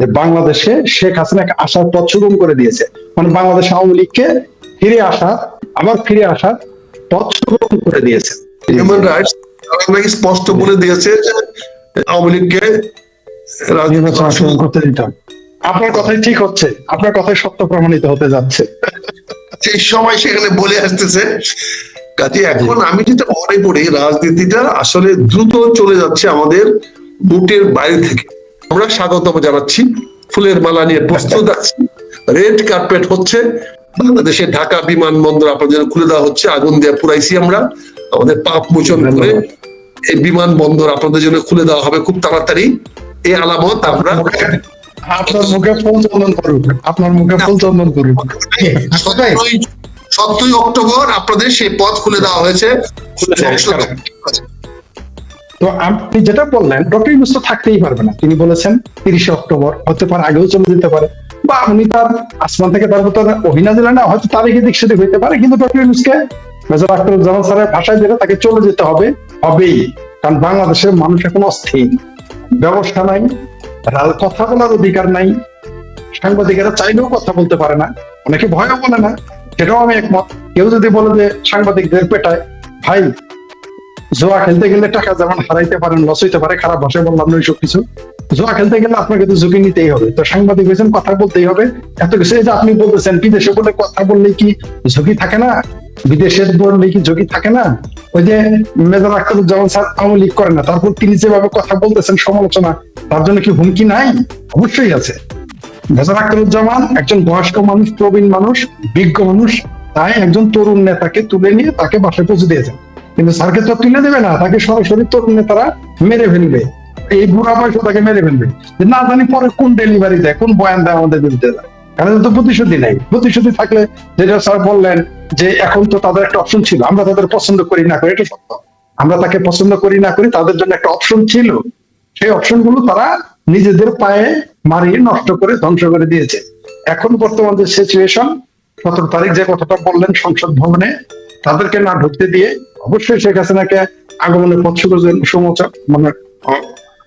যে বাংলাদেশে শেখ হাসিনাকে আসার পথ সুগম করে দিয়েছে। মানে বাংলাদেশ আওয়ামী লীগকে ফিরে আসা আবার ফিরে আসার পথ সুগম করে দিয়েছে। হিউম্যান রাইটস স্পষ্ট বলে দিয়েছে যে আওয়ামী লীগকে রাজনীতি করতে দিতে আপনার কথাই ঠিক হচ্ছে। আপনার কথাই সত্য প্রমাণিত হতে যাচ্ছে। সেই সময় সেখানে বলে আসতেছে। কাজে এখন আমি যেটা মনে করি রাজনীতিটা আসলে দ্রুত চলে যাচ্ছে আমাদের বুটের বাইরে থেকে। আমরা স্বাগতম জানাচ্ছি। ফুলের মালা নিয়ে প্রস্তুত আছি। রেড কার্পেট হচ্ছে বাংলাদেশের ঢাকা বিমানবন্দর। আপনাদের জন্য খুলে দেওয়া হচ্ছে। আগুন দিয়ে পুরাইছি আমরা। আমাদের পাপ মোচন করে এই বিমানবন্দর আপনাদের জন্য খুলে দেওয়া হবে খুব তাড়াতাড়ি। এই আলামত আমরা আপনার মুখে ফুল চন্দন করুক। আপনার মুখে ফুল চন্দন করুক। সতেরোই সতেরোই অক্টোবর আপনাদের সেই পথ খুলে দেওয়া হয়েছে। তো আপনি যেটা বললেন ডক্টর ইউনুস তো থাকতেই পারবে না। তিনি বলেছেন, তিরিশে অক্টোবর, হতে পারে আগেও চলে যেতে পারে। বা উনি তার আসমান থেকে তার তো অভিনা দিলে না, হয়তো তার এদিক সেদিক হইতে পারে, কিন্তু ডক্টর ইউনুসকে মেজর আখতারুজ্জামান স্যারের ভাষায় যেটা তাকে চলে যেতে হবে, হবেই। কারণ বাংলাদেশের মানুষ এখন অস্থির। ব্যবস্থা নাই কথা বলার অধিকার নাই, সাংবাদিকেরা চাইলেও কথা বলতে পারে না, অনেকে ভয়ও বলে না, সেটাও আমি একমত। কেউ যদি বলে যে সাংবাদিকদের পেটায়, ভাই জোয়া খেলতে গেলে টাকা যেমন হারাইতে পারেন লস হইতে পারে, খারাপ ভাষায় বললাম না সব কিছু। জোয়া খেলতে গেলে আপনাকে তো ঝুঁকি নিতেই হবে। তো সাংবাদিক হয়েছেন, কথা বলতেই হবে। এত কিছু যে আপনি বলতেছেন, বিদেশে বলে কথা বললে কি ঝুঁকি থাকে না? বিদেশের বললে কি ঝুঁকি থাকে না? ওই যে মেজর আখতারুজ্জামান স্যার আওয়ামী লীগ করে না, তারপর তিনি যেভাবে কথা বলতেছেন, সমালোচনা, তার জন্য কি হুমকি নাই? অবশ্যই আছে। মেজর আখতারুজ্জামান একজন বয়স্ক মানুষ, প্রবীণ মানুষ, বিজ্ঞ মানুষ, তাই একজন তরুণ নেতাকে তুলে নিয়ে তাকে বাসায় পৌঁছে দিয়েছেন কিন্তু স্যারকে তো তুলে দেবে না, তাকে সরাসরি তরুণ নেতারা মেরে ফেলবে। এই বুড়া বয়সে তাকে মেরে ফেলবে। না জানি পরে কোন ডেলিভারি দেয়, কোন বয়ান দেয় আমাদের বিরুদ্ধে কারণ তো প্রতিশ্রুতি নেই। প্রতিশ্রুতি থাকলে যেটা স্যার বললেন যে এখন তো তাদের একটা অপশন ছিল, আমরা তাদের পছন্দ করি না করি, এটা সত্য। আমরা তাকে পছন্দ করি না করি, তাদের জন্য একটা অপশন ছিল। সেই অপশনগুলো তারা নিজেদের পায়ে মারিয়ে নষ্ট করে ধ্বংস করে দিয়েছে। এখন বর্তমান যে সিচুয়েশন সতেরো তারিখ যে কথাটা বললেন সংসদ ভবনে তাদেরকে না ঢুকতে দিয়ে অবশ্যই শেখ হাসিনাকে আগমনের পথ সুগম সুমোচক মানে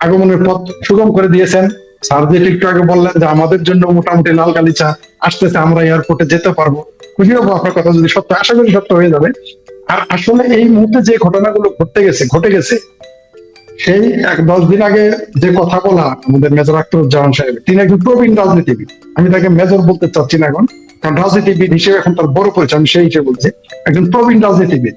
আগমনের পথ সুগম করে দিয়েছেন। স্যার যে একটু আগে বললেন যে আমাদের জন্য মোটামুটি লাল গালিচা আসতেছে, আমরা এয়ারপোর্টে যেতে পারব। খুশি হব আপনার কথা যদি সত্য, আশা করি সত্য হয়ে যাবে। আর আসলে এই মুহূর্তে যে ঘটনাগুলো ঘটতে গেছে, ঘটে গেছে, সেই এক দশ দিন আগে যে কথা বলা আমাদের মেজর আখতারুজ্জামান সাহেব, তিনি একজন প্রবীণ রাজনীতিবিদ। আমি তাকে মেজর বলতে চাচ্ছি না এখন। কারণ রাজনীতিবিদ হিসেবে এখন তার বড় পরিচয়, আমি সেই হিসেবে বলছি। একজন প্রবীণ রাজনীতিবিদ।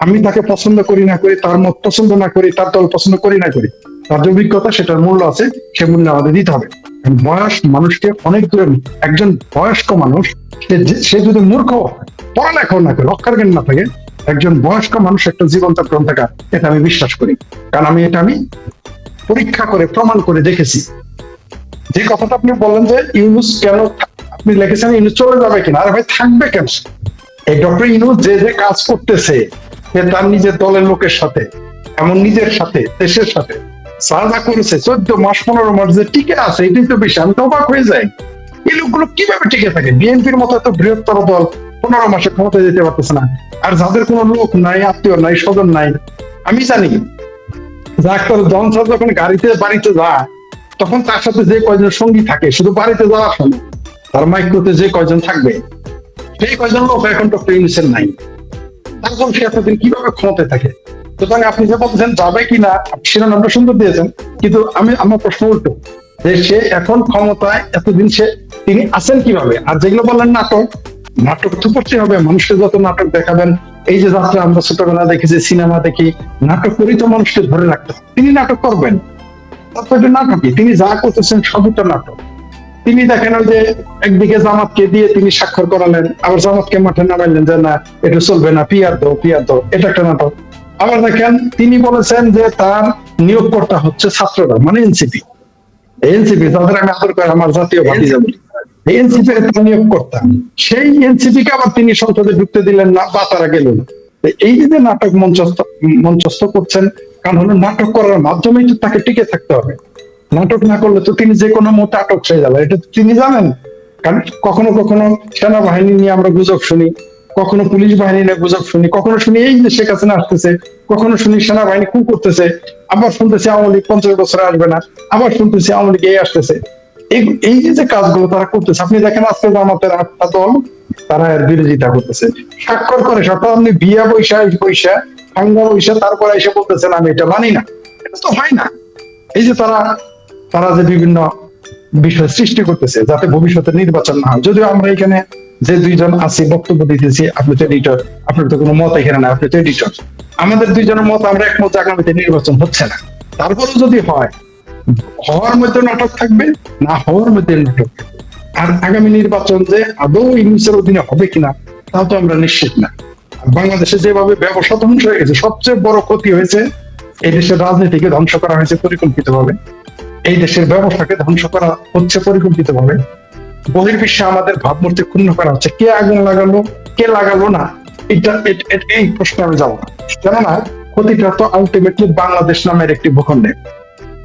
আমি তাকে পছন্দ করি না করি, তার মত পছন্দ না করি, তার দল পছন্দ করি না করি, তার যে অভিজ্ঞতা সেটার মূল্য আছে, সে মূল্য আমাদের দিতে হবে। বয়স মানুষকে অনেক দূরে একজন বয়স্ক মানুষ, সে যদি মূর্খ পড়ালেখাও না করে রক্ষার জ্ঞান না থাকে, একজন বয়স্ক মানুষ একটা জীবন যাপন থাকা, এটা আমি বিশ্বাস করি। কারণ আমি এটা আমি পরীক্ষা করে, প্রমাণ করে দেখেছি। যে কথাটা আপনি বললেন যে ইউনুস কেন আপনি ইউনুস চলে যাবে কিনা? আরে ভাই, থাকবে কেন? এই ডক্টর ইউনুস যে যে কাজ করতেছে, সে তার নিজের দলের লোকের সাথে, এমন নিজের সাথে, দেশের সাথে। সাজা করেছে, চোদ্দ মাস পনেরো মাস যে টিকে আছে, এটাই তো বেশি, আমি তো অবাক হয়ে যাই। এই লোকগুলো কীভাবে টিকে থাকে? বিএনপির মতো এত বৃহত্তর দল পনেরো মাসে ক্ষমতায় যেতে পারতেছে না। আর যাদের কোনো লোক নাই, আত্মীয় নাই, স্বজন নাই, আমি জানি ডাক্তার জন যখন গাড়িতে, বাড়িতে যায়, তখন তার সাথে যে কয়জন সঙ্গী থাকে, শুধু বাড়িতে যাওয়ার সময় তার মাইক্রোতে যে কয়জন থাকবে? সেই কয়জন লোক এখন ডক্টর ইউনিসের নাই। তারপর সে এতদিন কীভাবে ক্ষমতায় থাকে? সুতরাং আপনি যে বলছেন, যাবে কিনা শিরোনামটা সুন্দর দিয়েছেন, কিন্তু আমি, আমার প্রশ্ন উল্টো, যে সে এখন ক্ষমতায় এতদিন সে, তিনি আছেন কীভাবে? আর যেগুলো বললেন নাটক নাটক তো করতে হবে মানুষকে যত নাটক দেখাবেন, এই যে যাত্রা আমরা ছোটবেলা দেখেছি, সিনেমা দেখি, নাটক করেই তো মানুষকে ধরে রাখতে তিনি নাটক করবেন। তারপর নাটকই, তিনি যা করতেছেন সবটা নাটক। তিনি দেখেন ওই যে একদিকে জামাতকে দিয়ে তিনি স্বাক্ষর করালেন, আবার জামাতকে মাঠে নামাইলেন যে, না, এটা চলবে না, পিয়ার দো পিয়ার দো এটা একটা নাটক। আবার দেখেন তিনি বলেছেন যে, তার নিয়োগকর্তা হচ্ছে ছাত্ররা মানে এনসিপি। এনসিপি তাদের আমি আদর করে, আমার জাতীয় ভাতিজা বলি এনসিপি তার নিয়োগকর্তা, সেই এনসিপি কে আবার তিনি সংসদে ঢুকতে দিলেন না, বা তারা গেল না। এই যে নাটক মঞ্চস্থ মঞ্চস্থ করছেন, কারণ হলো নাটক করার মাধ্যমেই তো তাকে টিকে থাকতে হবে। নাটক না করলে তো তিনি যে কোনো মুহূর্তে আটক হয়ে যাবে। এটা তিনি জানেন। কারণ কখনো কখনো সেনাবাহিনী নিয়ে আমরা গুজব শুনি, কখনো পুলিশ বাহিনী নিয়ে গুজব শুনি, কখনো শুনি এই যে শেখ হাসিনা আসতেছে, কখনো শুনি সেনাবাহিনী কু করতেছে, আবার শুনতেছি আওয়ামী লীগ পঞ্চাশ বছরে আসবে না, আবার শুনতেছি আওয়ামী লীগ এই আসতেছে। এই- যে যে কাজগুলো তারা করতেছে, আপনি দেখেন আজকে জামাতের আটটা দল, তারা এর বিরোধিতা করতেছে। স্বাক্ষর করে সকাল আপনি বিয়া পয়সা পয়সা হাঙ্গা পয়সা তারপরে এসে বলতেছেন, আমি এটা মানি না। এটা তো হয় না। এই যে তারা তারা যে বিভিন্ন বিষয় সৃষ্টি করতেছে যাতে ভবিষ্যতে নির্বাচন না হয়। যদিও আমরা এখানে যে দুইজন আছি, বক্তব্য দিতেছি, আপনি তো এডিটর আপনার তো কোনো মত এখানে না আপনি তো এডিটর আমাদের দুইজনের মত আমরা একমত আগামীতে নির্বাচন হচ্ছে না। তারপরেও যদি হয়, হওয়ার মধ্যে নাটক থাকবে, না হওয়ার মধ্যে নাটক থাকবে। আর আগামী নির্বাচন যে আদৌ ইংলিশের অধীনে হবে কিনা, তাও তো আমরা নিশ্চিত না। বাংলাদেশে যেভাবে ব্যবসা ধ্বংস হয়ে গেছে, সবচেয়ে বড় ক্ষতি হয়েছে, এই দেশের রাজনীতিকে ধ্বংস করা হয়েছে পরিকল্পিত ভাবে এই দেশের ব্যবসাকে ধ্বংস করা হচ্ছে পরিকল্পিত ভাবে বহির্বিশ্বে আমাদের ভাবমূর্তি ক্ষুণ্ণ করা হচ্ছে। কে আগুন লাগালো, কে লাগালো না? এটা এই প্রশ্ন আমি যাব না। কেননা ক্ষতিটা তো আলটিমেটলি বাংলাদেশ নামের একটি ভূখণ্ডে।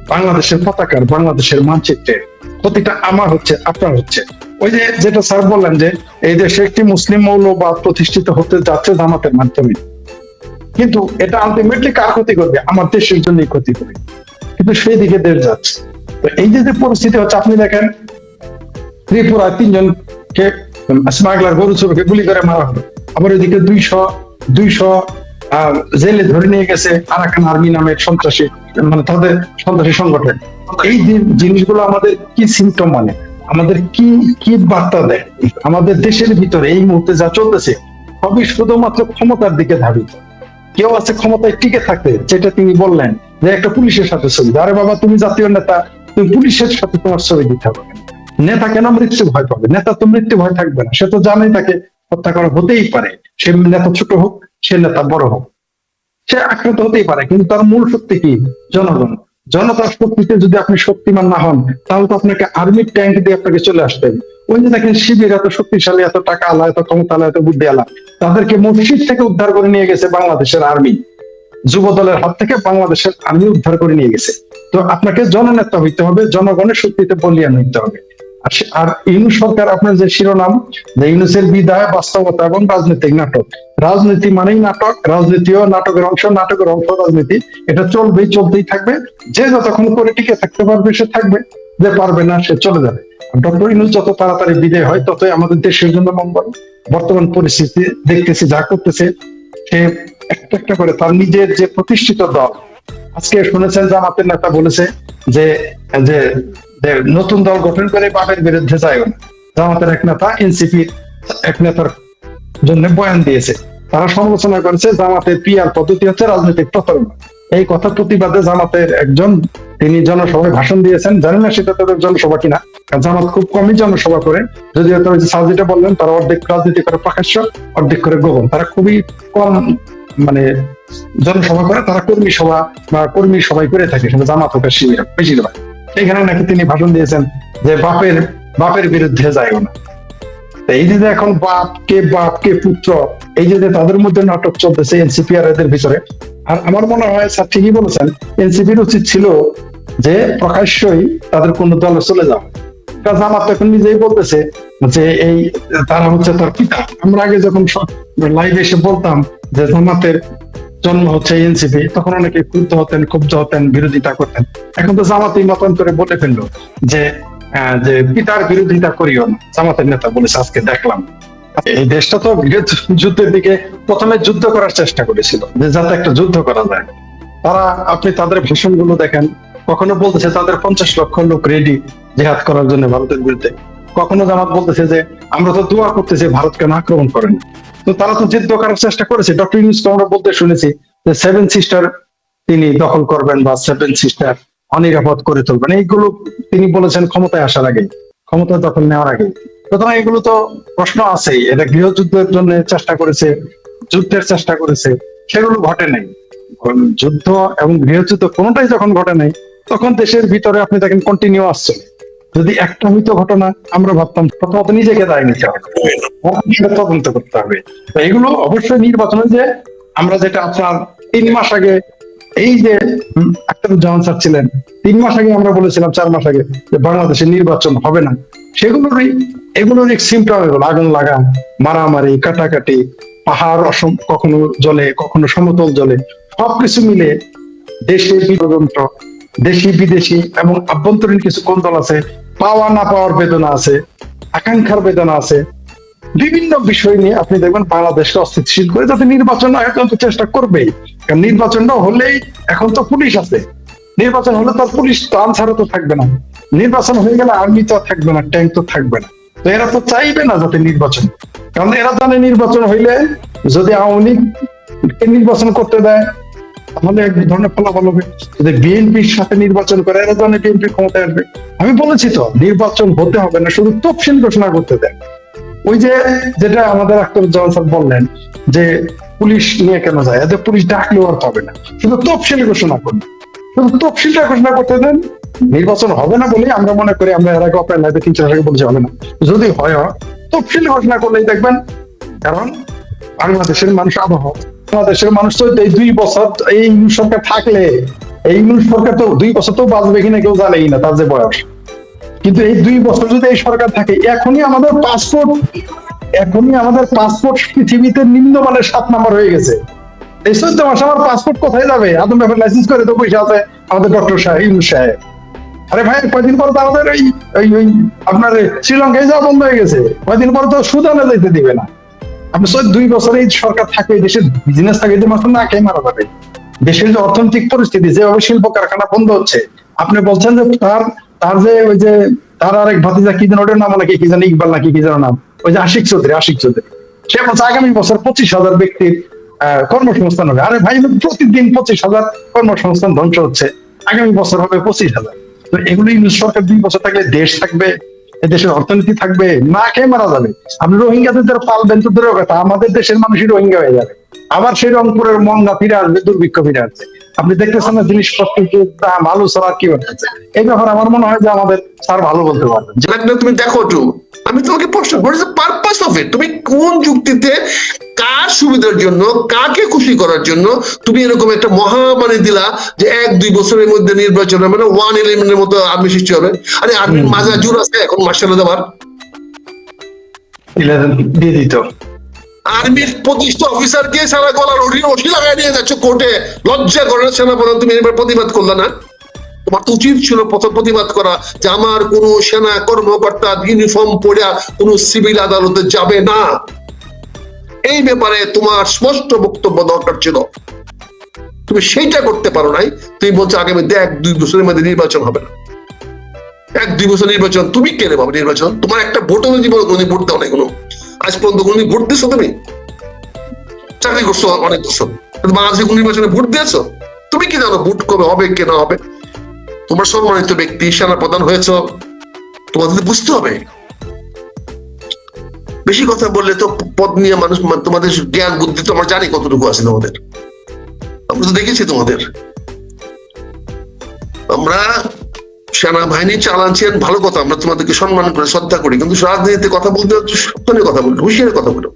বাংলাদেশের পতাকার, বাংলাদেশের মানচিত্রে। ক্ষতিটা আমার হচ্ছে, আপনার হচ্ছে। ওই যে, যেটা স্যার বললেন যে, এই দেশে একটি মুসলিম মৌলবাদ প্রতিষ্ঠিত হতে যাচ্ছে জামাতের মাধ্যমে। কিন্তু এটা আলটিমেটলি কার ক্ষতি করবে? আমার দেশের জন্যই ক্ষতি করবে। কিন্তু সেই দিকে দেশ যাচ্ছে। তো এই যে পরিস্থিতি হচ্ছে, আপনি দেখেন ত্রিপুরায় তিনজনকে স্মাগলার গরু চোরকে গুলি করে মারা হলো। আবার ওইদিকে দুইশো দুইশো জেলে ধরে নিয়ে গেছে আরাকান আর্মি নামের সন্ত্রাসী মানে তাদের সন্ত্রাসী সংগঠন। এই জিনিসগুলো আমাদের কি সিমটম মানে? আমাদের কি কি বার্তা দেয়? আমাদের দেশের ভিতরে এই মুহূর্তে যা চলতেছে, সবই শুধুমাত্র ক্ষমতার দিকে ধাবিত। কেউ আছে ক্ষমতায় টিকে থাকতে, যেটা তিনি বললেন যে একটা পুলিশের সাথে ছবি। আরে বাবা, তুমি জাতীয় নেতা তুমি পুলিশের সাথে তোমার ছবি দিতে হবে। নেতা কেন মৃত্যু ভয় পাবে? নেতা তো মৃত্যু ভয় থাকবে না। সে তো জানে তাকে হত্যা করা হতেই পারে। সে নেতা ছোট হোক, সে নেতা বড় হোক। সে আক্রান্ত হতেই পারে, কিন্তু তার মূল শক্তি কি? জনগণ। জনতার শক্তিতে যদি আপনি শক্তিমান না হন, তাহলে তো আপনাকে আর্মির ট্যাঙ্ক দিয়ে আপনাকে চলে আসতে হবে। ওই যে দেখেন, শিবির এত শক্তিশালী, এত টাকা আলা, এত ক্ষমতা আলা এত বুদ্ধি আলা, তাদেরকে মসজিদ থেকে উদ্ধার করে নিয়ে গেছে বাংলাদেশের আর্মি। যুব দলের হাত থেকে বাংলাদেশের আর্মি উদ্ধার করে নিয়ে গেছে। তো আপনাকে জননেতা হইতে হবে, জনগণের শক্তিতে বলিয়ান হইতে হবে। আর ইউনুস সরকার আপনার যে শিরোনাম, যে ইউনুসের বিদায়, বাস্তবতা এবং রাজনৈতিক নাটক। রাজনীতি মানেই নাটক, রাজনীতিও নাটকের অংশ নাটকের অংশ রাজনীতি। এটা চলবেই, চলতেই থাকবে। যে যতক্ষণ করে টিকে থাকতে পারবে, সে থাকবে। যে পারবে না, সে চলে যাবে। ডক্টর ইউনুস যত তাড়াতাড়ি বিদায় হয়, ততই আমাদের দেশের জন্য মঙ্গল। বর্তমান পরিস্থিতি দেখতেছি, যা করতেছে, সে একটা একটা করে তার নিজের যে প্রতিষ্ঠিত দল আজকে শুনেছেন জামাতের নেতা বলেছে যে যে যে নতুন দল গঠন করে বাপের বিরুদ্ধে যায় না। জামাতের এক নেতা, এনসিপি এক নেতার জন্য বয়ান দিয়েছে। তারা সমালোচনা করেছে, জামাতের পিয়ার পদ্ধতি হচ্ছে রাজনৈতিক প্রতারণা। এই কথা প্রতিবাদে জামাতের একজন, তিনি জনসভায় ভাষণ দিয়েছেন। জানি না সেটা তাদের জনসভা কিনা জামাত খুব কমই জনসভা করে। যদিও তো সাজিটা বললেন, তারা অর্ধেক রাজনীতি করে প্রকাশ্য, অর্ধেক করে গোপন। তারা খুবই কম মানে জনসভা করে, তারা কর্মী সভা বা কর্মী সবাই করে থাকে, সেটা জামাত হোক বেশিরভাগ। সেখানে নাকি তিনি ভাষণ দিয়েছেন যে বাপের বাপের বিরুদ্ধে যায়ও না। এই যে এখন বাপ কে বাপ কে পুত্র, এই যে তাদের মধ্যে নাটক চলতেছে এনসিপি আর এদের ভিতরে, আর আমার মনে হয় স্যার ঠিকই বলেছেন, এনসিপির উচিত ছিল যে প্রকাশ্যই তাদের কোন দলে চলে যাও কারণ জামাত তো এখন নিজেই বলতেছে যে এই তারা হচ্ছে তার পিতা। আমরা আগে যখন লাইভে এসে বলতাম যে জামাতের জন্ম হচ্ছে এনসিপি, তখন অনেকে ক্রুদ্ধ হতেন, ক্ষুব্ধ হতেন, বিরোধিতা করতেন। এখন তো জামাতই মতন করে বলে ফেলল যে যে পিতার বিরোধিতা করিও না। জামাতের নেতা বলেছে, আজকে দেখলাম। এই দেশটা তো যুদ্ধের দিকে প্রথমে যুদ্ধ করার চেষ্টা করেছিল, যে যাতে একটা যুদ্ধ করা যায়। তারা, আপনি তাদের ভাষণগুলো দেখেন, কখনো বলতেছে তাদের পঞ্চাশ লক্ষ লোক রেডি জেহাদ করার জন্য ভারতের বিরুদ্ধে। কখনো জামাত বলতেছে যে, আমরা তো দোয়া করতেছি ভারত কেন আক্রমণ করেন। তো তারা তো যুদ্ধ করার চেষ্টা করেছে। ডক্টর ইউনুসকে আমরা বলতে শুনেছি যে সেভেন সিস্টার তিনি দখল করবেন বা সেভেন সিস্টার অনিরাপদ করে তুলবেন। এইগুলো তিনি বলেছেন ক্ষমতায় আসার আগে ক্ষমতা দখল নেওয়ার আগে সুতরাং এগুলো তো প্রশ্ন আছেই। এটা গৃহযুদ্ধের জন্য চেষ্টা করেছে, যুদ্ধের চেষ্টা করেছে, সেগুলো ঘটে নাই। যুদ্ধ এবং গৃহযুদ্ধ কোনোটাই যখন ঘটে নাই, তখন দেশের ভিতরে আপনি দেখেন কন্টিনিউ আসছে। যদি একটা হইতো ঘটনা, আমরা ভাবতাম, প্রথমত নিজেকে দায় নিতে হবে। তদন্ত করতে হবে। এগুলো অবশ্যই নির্বাচনে যে আমরা যেটা আপনার তিন মাস আগে এই যে আখতারুজ্জামান স্যার ছিলেন, তিন মাস আগে আমরা বলেছিলাম, চার মাস আগে যে বাংলাদেশে নির্বাচন হবে না। সেগুলোরই এগুলোর এক সিমটম এগুলো আগুন লাগা মারামারি, কাটাকাটি, পাহাড় অসম, কখনো জলে, কখনো সমতল জলে, সবকিছু মিলে দেশে ষড়যন্ত্র দেশি, বিদেশি এবং আভ্যন্তরীণ কিছু কোন্দল আছে। পাওয়া, না পাওয়ার বেদনা আছে, আকাঙ্ক্ষার বেদনা আছে। বিভিন্ন বিষয় নিয়ে আপনি দেখবেন বাংলাদেশকে অস্থিতিশীল করে যাতে নির্বাচন হয় এখন তো চেষ্টা করবেই। কারণ নির্বাচনটা হলেই এখন তো পুলিশ আছে। নির্বাচন হলে তো আর পুলিশ তো আনসারও তো থাকবে না। নির্বাচন হয়ে গেলে আর্মি তো থাকবে না, ট্যাঙ্ক তো থাকবে না। তো এরা তো চাইবে না যাতে নির্বাচন। কারণ এরা জানে নির্বাচন হইলে যদি আওয়ামী লীগকে নির্বাচন করতে দেয় তাহলে এক ধরনের ফলাফল হবে যদি বিএনপির সাথে নির্বাচন করে এরা জানে বিএনপি ক্ষমতায় আসবে। আমি বলেছি তো নির্বাচন হতে হবে না শুধু তফসিল ঘোষণা করতে দেন। ওই যে যেটা আমাদের আখতারুজ্জামান স্যার বললেন যে পুলিশ নিয়ে কেন যায় এতে পুলিশ ডাকলেও আর পাবে না। শুধু তফসিল ঘোষণা করুন। শুধু তফসিলটা ঘোষণা করতে দেন নির্বাচন হবে না বলেই আমরা মনে করি আমরা এর আগে অপেন লাইফে তিন চার আগে বলছি হবে না। যদি হয়, তফসিল ঘোষণা করলেই দেখবেন কারণ বাংলাদেশের মানুষ আবহাওয়া। বাংলাদেশের মানুষ তো এই দুই বছর এই ইউনুস সরকার থাকলে, এই ইউনুস সরকার তো দুই বছর তো বাঁচবে কিনা কেউ জানেই না, তার যে বয়স। কিন্তু এই দুই বছর যদি এই সরকার থাকে, এখনই আমাদের পাসপোর্ট এখনই আমাদের পাসপোর্ট পৃথিবীতে নিম্নমানের সাত নাম্বার হয়ে গেছে। এই চোদ্দ মাসে আমার পাসপোর্ট কোথায় যাবে? আদম ব্যাপার লাইসেন্স করে তো পয়সা আছে আমাদের ডক্টর সাহেব, ইউনুস সাহেব। আরে ভাই, কয়দিন পর তো আমাদের ওই ওই আপনার শ্রীলঙ্কায় যাওয়া বন্ধ হয়ে গেছে। কয়দিন পর তো সুদানে যাইতে দিবে না। দুই বছর সরকার দেশের বিজনেস না খেয়ে মারা যাবে, দেশের যে অর্থনৈতিক পরিস্থিতি, যেভাবে শিল্প কারখানা বন্ধ হচ্ছে, আপনি বলছেন যে তার তার যে ওই যে, তার আরেক ভাতিজা কি যেন ওটার নাম নাকি, কি জানি ইকবাল নাকি, কি যেন নাম, ওই যে আশিক চৌধুরী আশিক চৌধুরী। সে বলছে আগামী বছর পঁচিশ হাজার ব্যক্তির কর্মসংস্থান হবে। আরে ভাই প্রতিদিন পঁচিশ হাজার কর্মসংস্থান ধ্বংস হচ্ছে, আগামী বছর হবে পঁচিশ হাজার। তো এগুলো সরকার দুই বছর থাকলে দেশ থাকবে দেশের অর্থনীতি থাকবে, না খেয়ে মারা যাবে। আপনি রোহিঙ্গাদের যারা পালবেন তো দূরের কথা আমাদের দেশের মানুষই রোহিঙ্গা হয়ে যাবে। আবার সেই রংপুরের মঙ্গা ফিরে আসবে, দুর্ভিক্ষ ফিরে আসবে। আপনি দেখতেছেন না জিনিসপত্রের যে দাম আলু ছাড়া কি হচ্ছে এই ব্যাপারে আমার মনে হয় যে আমাদের স্যার ভালো বলতে পারবেন। যেটা তুমি দেখো একটু। আমি তোমাকে প্রশ্ন what is the purpose of it তুমি কোন যুক্তিতে কার সুবিধার জন্য কাকে খুশি করার জন্য তুমি এরকম একটা মহামারী দিলা যে এক দুই বছরের মধ্যে নির্বাচন হবে না ওয়ান ইলেভেনের মতো আর্মি সৃষ্টি হবে? আরে আর্মির হুম। মাঝে জোর আছে এখন মার্শাল দেওয়ার ইলেভেন দিয়ে দিত। আর্মির প্রতিষ্ঠা অফিসারকে সারা গলার রশি লাগাই নিয়ে যাচ্ছ কোর্টে। লজ্জা করে সেনাপ্রধান, তুমি এবার প্রতিবাদ করলে না? তোমার তো উচিত ছিল প্রথম প্রতিবাদ করা যে আমার কোন সেনা কর্মকর্তা ইউনিফর্ম সিভিল আদালতে যাবে না। এই ব্যাপারে তোমার স্পষ্ট বক্তব্য দরকার ছিল। তুমি সেইটা করতে পারো নাই। তুমি বলছো, আগামী এক দুই বছরের মধ্যে নির্বাচন হবে না। এক, দুই বছর নির্বাচন, তুমি কেনে পাবে নির্বাচন? তোমার একটা ভোটও জীবনে ভোট দাও নাই কোনো। আজ পর্যন্ত কোনোদিন ভোট দিয়েছ তুমি? চাকরি করছ অনেক বছর। কিন্তু বাংলাদেশে কোন নির্বাচনে ভোট দিয়েছ? তুমি কি জানো ভোট কবে হবে, কে না হবে? তোমরা সম্মানিত ব্যক্তি সেনা প্রধান হয়েছ, তোমাদের বুঝতে হবে। বেশি কথা বললে তো পদ নিয়ে মানুষ তোমাদের জ্ঞান, বুদ্ধি তো আমরা জানি কতটুকু আছে তোমাদের। আমরা তো দেখেছি তোমাদের। আমরা সেনাবাহিনী চালাচ্ছেন ভালো কথা, আমরা তোমাদেরকে সম্মান করে শ্রদ্ধা করি, কিন্তু রাজনীতিতে কথা বলতে হচ্ছে সাবধানে কথা বলো হুঁশিয়ারে কথা বলো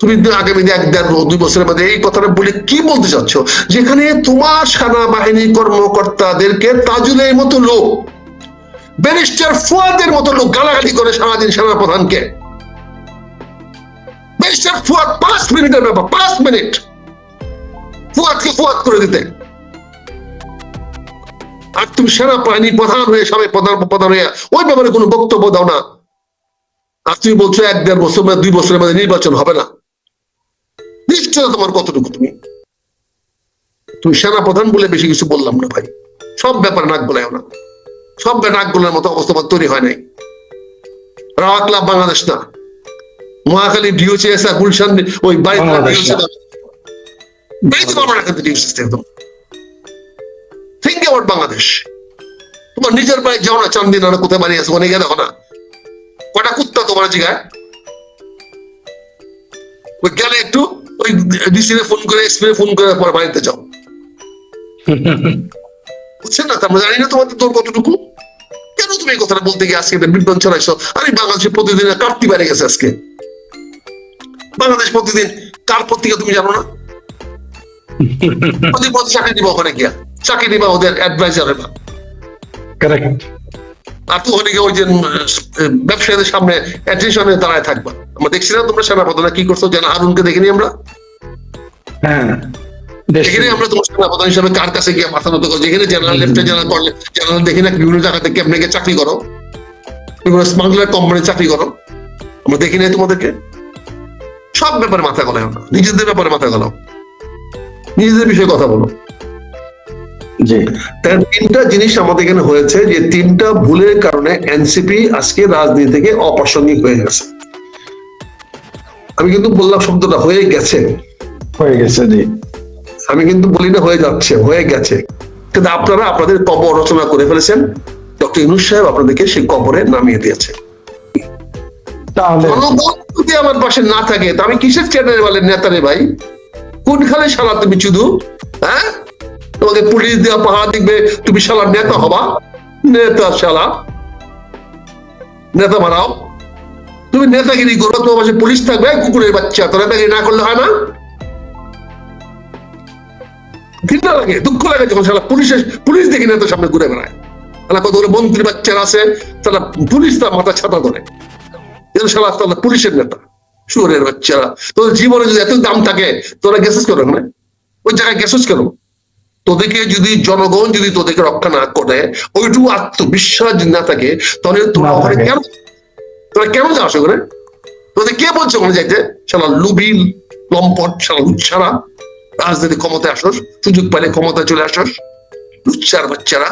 তুমি আগামী এক দেড় দুই বছরের মধ্যে এই কথাটা বলে কি বলতে চাচ্ছ? যেখানে তোমার সেনাবাহিনী কর্মকর্তাদেরকে তাজুলের মতো লোক, ব্যারিস্টার ফুয়াদের মতো লোক গালাগালি করে সারাদিন সেনা প্রধানকে ব্যারিস্টার ফুয়াদ পাঁচ মিনিটের ব্যাপার, পাঁচ মিনিট। ফুয়াদকে ফুয়াদ করে দিতে। আর তুমি সেনাবাহিনী প্রধান হয়ে সবাই প্রধান প্রধান হয়ে ওই ব্যাপারে কোনো বক্তব্য দাও না। আর তুমি বলছো এক দেড় বছর বা দুই বছরের মধ্যে নির্বাচন হবে না। নিশ্চয় তোমার কতটুকু তুমি? তুমি সেনা প্রধান বলে বেশি কিছু বললাম না ভাই। সব ব্যাপারে নাক গলায় না। সব নাক গলার মতো অবস্থা তৈরি হয় নাই। রাওয়া ক্লাব বাংলাদেশ না। মহাখালী ডিওসিএস গুলশান ওই বাংলাদেশ না। পারব না কিন্তু একদম থিঙ্ক অ্যাবাউট বাংলাদেশ তোমার নিজের বাড়ি যাও না চান্দিনা না কোথায় বাড়ি আছে গিয়ে দেখো না। কটা কুত্তা তোমার জিগায়? ওই গেলে একটু ওই ডিসি ফোন করে এসপি ফোন করে পরে বাড়িতে যাও। বুঝছেন না? আমরা জানি না তোমাদের তোর কতটুকু। কেন তুমি এই কথাটা বলতে গিয়ে আজকে বিজ্ঞান ছড়াইছো আরে বাংলাদেশে প্রতিদিন কাটতি বেড়ে গেছে আজকে। বাংলাদেশ প্রতিদিন কার পত্রিকা তুমি জানো না? প্রতি পথ চাকরি দিবা ওখানে গিয়া। চাকরি দিবা ওদের অ্যাডভাইজার বা। কারেক্ট আর তো গিয়ে ওই যে ব্যবসায়ীদের সামনে অ্যাটেনশনে দাঁড়ায় থাকবা। আমরা দেখছি না তোমরা সেনা প্রধান কি করছ যেন হারুনকে দেখিনি আমরা? হ্যাঁ এখানে আমরা তোমার সেনাপ্রধান হিসাবে কার কাছে গিয়ে মাথা নত করো? যেখানে জেনারেল লেফটেন্যান্ট জেনারেল করলে জেনারেল দেখি না বিভিন্ন জায়গা থেকে কেমনে গিয়ে চাকরি করো? বিভিন্ন স্মাগলার কোম্পানি চাকরি করো? আমরা দেখি নাই তোমাদেরকে? সব ব্যাপারে মাথা গলায় না। নিজেদের ব্যাপারে মাথা গলাও। নিজেদের বিষয়ে কথা বলো। তিনটা জিনিস আমাদের এখানে হয়েছে যে তিনটা ভুলের কারণে এনসিপি আজকে রাজনীতি থেকে অপ্রাসঙ্গিক হয়ে গেছে। আমি কিন্তু বললাম শব্দটা হয়ে গেছে। হয়ে গেছে জি। আমি কিন্তু বলি না হয়ে যাচ্ছে হয়ে গেছে। কিন্তু আপনারা আপনাদের কবর রচনা করে ফেলেছেন। ডক্টর ইনুস সাহেব আপনাদেরকে সেই কবরে নামিয়ে দিয়েছে। যদি আমার পাশে না থাকে তা আমি কিসের চ্যানেল বলে নেতা রে ভাই? কোনখানে শালা তুমি শুধু হ্যাঁ? তোমাকে পুলিশ দেওয়া পাহাড় দেখবে, তুমি শালা নেতা হবা। নেতা শালা। নেতা বানাও। তুমি নেতাগিরি করো, তোমার পাশে পুলিশ থাকবে, কুকুরের বাচ্চা। তো নেতাগিরি না করলে হয় না। ঘৃণা লাগে, দুঃখ লাগে যখন শালা পুলিশের, পুলিশ দেখি নেতার সামনে ঘুরে বেড়ায়। কতগুলো মন্ত্রী বাচ্চারা আছে, তারা পুলিশ তার মাথা ছাতা ধরে শালা তাহলে পুলিশের নেতা, শুয়ারের বাচ্চারা। তোদের জীবনে যদি এত দাম থাকে, তোরা গেছিস কেন না ওই জায়গায় গেছিস কেন তোদেরকে যদি জনগণ যদি তোদেরকে রক্ষা না করে ওইটুকু আত্মবিশ্বাস যদি না থাকে তাহলে তোরা ওখানে কেন? তোরা কেন যাস ওখানে? তোদের কে বলছে ওখানে যাইতে? সালা লুবি লম্পট সালা উচ্ছারা রাজনীতি ক্ষমতায় আসস সুযোগ পাইলে ক্ষমতায় চলে আসস। লুচ্ছার বাচ্চারা।